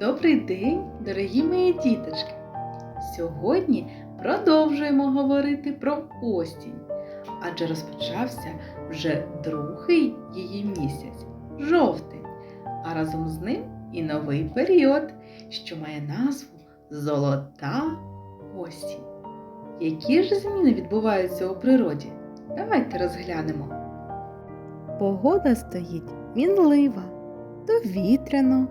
Добрий день, дорогі мої діточки! Сьогодні продовжуємо говорити про осінь, адже розпочався вже другий її місяць жовтень, а разом з ним і новий період, що має назву Золота осінь. Які ж зміни відбуваються у природі? Давайте розглянемо. Погода стоїть мінлива, то вітряно,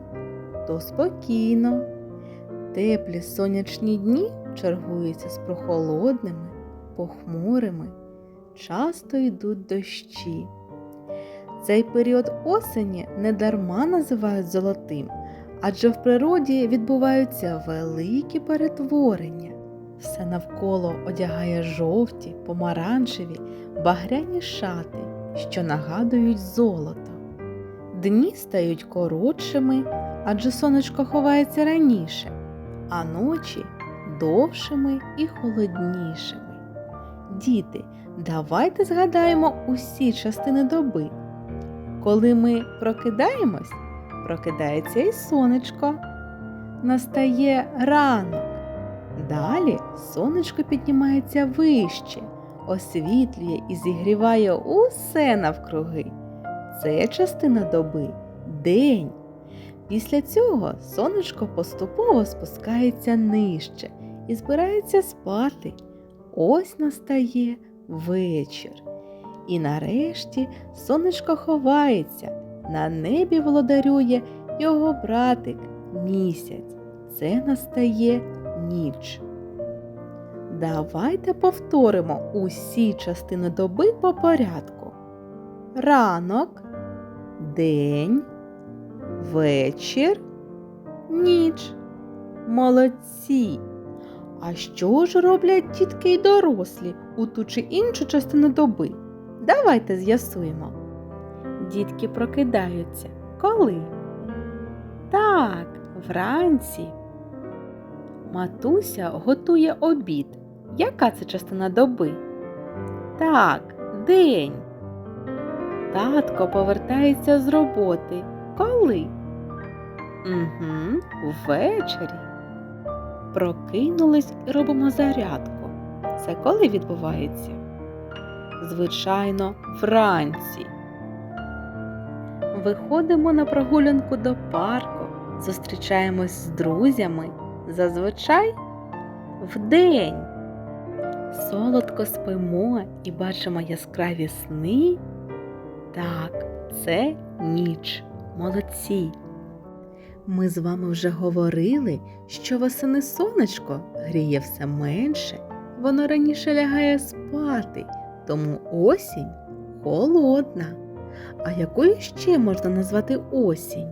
то спокійно. Теплі сонячні дні чергуються з прохолодними, похмурими, часто йдуть дощі. Цей період осені недарма називають золотим, адже в природі відбуваються великі перетворення. Все навколо одягає жовті, помаранчеві, багряні шати, що нагадують золото. Дні стають коротшими, адже сонечко ховається раніше, а ночі довшими і холоднішими. Діти, давайте згадаємо усі частини доби. Коли ми прокидаємось, прокидається і сонечко. Настає ранок. Далі сонечко піднімається вище, освітлює і зігріває усе навкруги. Це частина доби день. Після цього сонечко поступово спускається нижче і збирається спати. Ось настає вечір. І нарешті сонечко ховається, на небі володарює його братик місяць. Це настає ніч. Давайте повторимо усі частини доби по порядку. Ранок, день, вечір, ніч. Молодці. А що ж роблять дітки й дорослі у ту чи іншу частину доби? Давайте з'ясуємо. Дітки прокидаються. Коли? Так, вранці. Матуся готує обід. Яка це частина доби? Так, день. Татко повертається з роботи. Коли? Угу, ввечері. Прокинулись і робимо зарядку. Це коли відбувається? Звичайно, вранці. Виходимо на прогулянку до парку, зустрічаємось з друзями. Зазвичай вдень. Солодко спимо і бачимо яскраві сни. Так, це ніч. Молодці. Ми з вами вже говорили, що восени сонечко гріє все менше, воно раніше лягає спати, тому осінь холодна. А якою ще можна назвати осінь?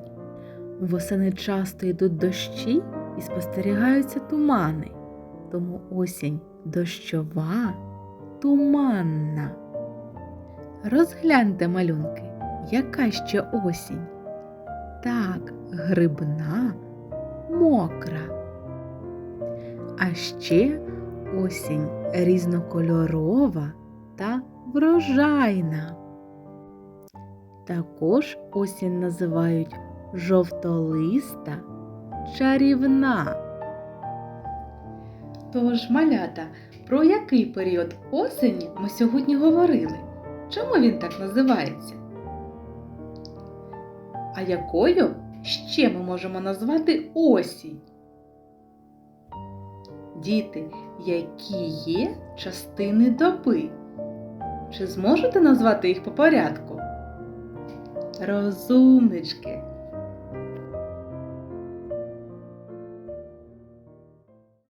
Восени часто йдуть дощі і спостерігаються тумани, тому осінь дощова, туманна. Розгляньте малюнки, яка ще осінь? Так, грибна, мокра. А ще осінь різнокольорова та врожайна. Також осінь називають жовтолиста, чарівна. Тож, малята, про який період осені ми сьогодні говорили? Чому він так називається? А якою ще ми можемо назвати осінь? Діти, які є частини доби? Чи зможете назвати їх по порядку? Розумнички,